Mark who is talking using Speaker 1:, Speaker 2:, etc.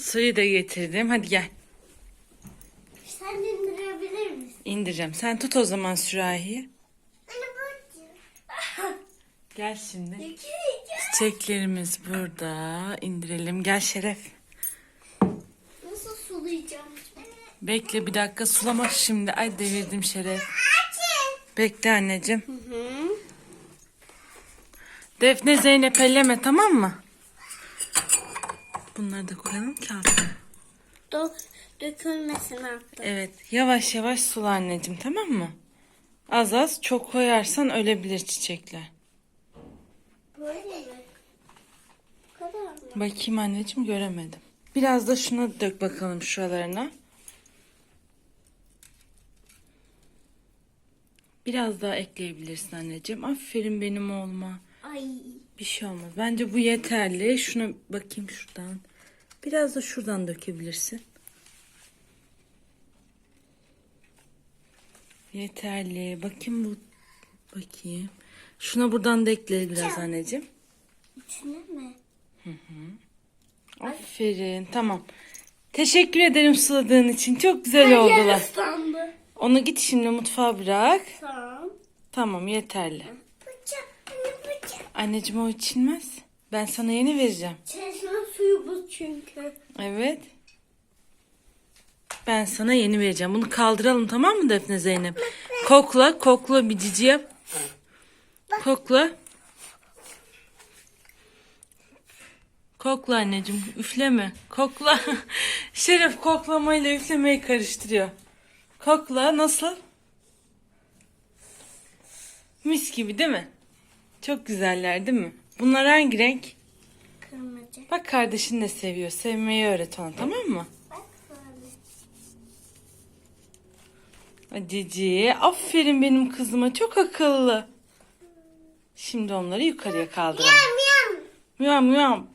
Speaker 1: Suyu da getirdim. Hadi gel.
Speaker 2: Sen indirebilir misin?
Speaker 1: İndireceğim. Sen tut o zaman sürahiyi. Gel şimdi. Çiçeklerimiz burada. İndirelim. Gel Şeref.
Speaker 2: Nasıl sulayacağım?
Speaker 1: Bekle bir dakika sulamak şimdi. Ay devirdim Şeref. Bekle anneciğim.
Speaker 2: Hı hı.
Speaker 1: Defne Zeynep elleme tamam mı? Bunları da koyalım kağıtına.
Speaker 2: Dök, dökülmesin artık.
Speaker 1: Evet yavaş yavaş sula anneciğim tamam mı? Az az çok koyarsan ölebilir çiçekler.
Speaker 2: Böyle mi? Bu kadar mı?
Speaker 1: Bakayım anneciğim göremedim. Biraz da şuna dök bakalım şuralarına. Biraz daha ekleyebilirsin anneciğim. Aferin benim oğluma.
Speaker 2: Ay.
Speaker 1: Bir şey olmaz. Bence bu yeterli. Şuna bakayım şuradan. Biraz da şuradan dökebilirsin. Yeterli. Bakayım bu. Bakayım. Şuna buradan da ekle biraz anneciğim.
Speaker 2: İçine mi?
Speaker 1: Aferin. Tamam. Teşekkür ederim suladığın için. Çok güzel oldular.
Speaker 2: ıslandı.
Speaker 1: Onu git şimdi mutfağa bırak.
Speaker 2: Tamam.
Speaker 1: Tamam yeterli.
Speaker 2: Bıçak. Bıçak.
Speaker 1: Anneciğim o içilmez. Ben sana yeni vereceğim.
Speaker 2: Çeşme suyu bu çünkü.
Speaker 1: Evet. Ben sana yeni vereceğim. Bunu kaldıralım tamam mı Defne Zeynep? Kokla, kokla bir cici yap. Kokla. Kokla anneciğim, üfleme. Kokla. Şeref koklamayla üflemeyi karıştırıyor. Kokla, nasıl? Mis gibi değil mi? Çok güzeller değil mi? Bunlar hangi renk?
Speaker 2: Kırmızı.
Speaker 1: Bak kardeşin de seviyor. Sevmeyi öğret ona tamam mı?
Speaker 2: Bak böyle.
Speaker 1: Cici, aferin benim kızıma. Çok akıllı. Şimdi onları yukarıya kaldıralım.
Speaker 2: Yam yam.
Speaker 1: Müyam müyam.